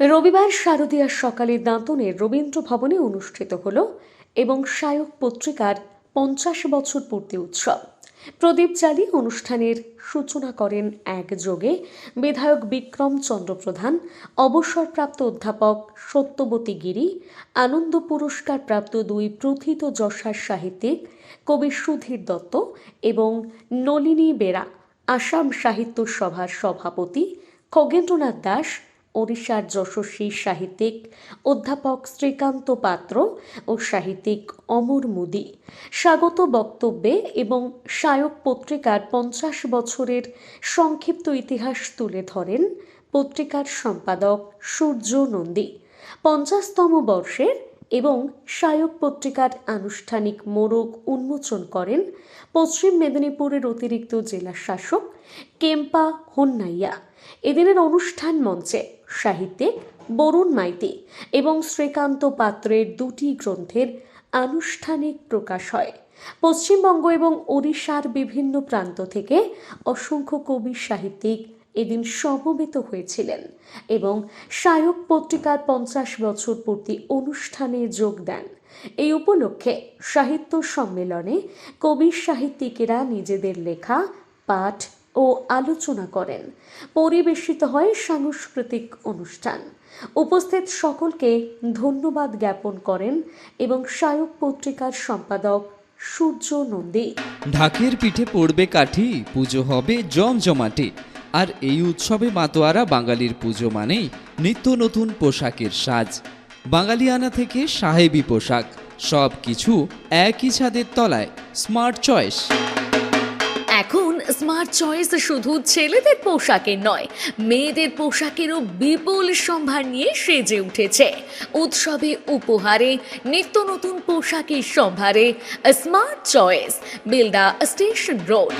রবিবার শারদীয়ার সকালে দাঁতনের রবীন্দ্র ভবনে অনুষ্ঠিত হল এবং শায়ক পত্রিকার পঞ্চাশ বছর পূর্তি উৎসব। প্রদীপ জ্বালিয়ে অনুষ্ঠানের সূচনা করেন একযোগে বিধায়ক বিক্রম চন্দ্র প্রধান, অবসরপ্রাপ্ত অধ্যাপক সত্যবতী গিরি, আনন্দ পুরস্কার প্রাপ্ত দুই প্রথিত যশার সাহিত্যিক কবি সুধীর দত্ত এবং নলিনী বেরা, আসাম সাহিত্য সভার সভাপতি খগেন্দ্রনাথ দাস ওড়িশার যশস্বী সাহিত্যিক, অধ্যাপক শ্রীকান্ত পাত্র ও সাহিত্যিক অমর মুদি। স্বাগত বক্তব্যে এবং সায়ক পত্রিকার পঞ্চাশ বছরের সংক্ষিপ্ত ইতিহাস তুলে ধরেন পত্রিকার সম্পাদক সূর্য নন্দী। পঞ্চাশতম বর্ষের এবং শায়ক পত্রিকার আনুষ্ঠানিক মোড়ক উন্মোচন করেন পশ্চিম মেদিনীপুরের অতিরিক্ত জেলা শাসক কেম্পা হন্নাইয়া। এদিনের অনুষ্ঠান মঞ্চে সাহিত্যিক বরুণ মাইতি এবং শ্রীকান্ত পাত্রের দুটি গ্রন্থের আনুষ্ঠানিক প্রকাশ হয়। পশ্চিমবঙ্গ এবং ওড়িশার বিভিন্ন প্রান্ত থেকে অসংখ্য কবি সাহিত্যিক এদিন সমবেত হয়েছিলেন এবং শায়ক পত্রিকার পঞ্চাশ বছর পূর্তি অনুষ্ঠানে যোগ দেন। এই উপলক্ষে সাহিত্য সম্মেলনে কবি সাহিত্যিকেরা নিজেদের লেখা, পাঠ ও আলোচনা করেন। পরিবেশিত হয় সাংস্কৃতিক অনুষ্ঠান। উপস্থিত সকলকে ধন্যবাদ জ্ঞাপন করেন এবং শায়ক পত্রিকার সম্পাদক সূর্য নন্দী। ঢাকের পিঠে পড়বে কাঠি, পুজো হবে জমজমাটে। আর এই উৎসবে মাতোয়ারা বাঙালির পুজো মানেই নিত্য নতুন পোশাকের সাজ। বাঙালিয়ানা থেকে সাহেবি পোশাক, সব কিছু একই ছাদের তলায়। স্মার্ট চয়েস এখন স্মার্ট চয়েস শুধু ছেলেদের পোশাকের নয়, মেয়েদের পোশাকেরও বিপুল সম্ভার নিয়ে সেজে উঠেছে। উৎসবে উপহারে, নিত্য নতুন পোশাকের সম্ভারে smart choice Bilda station road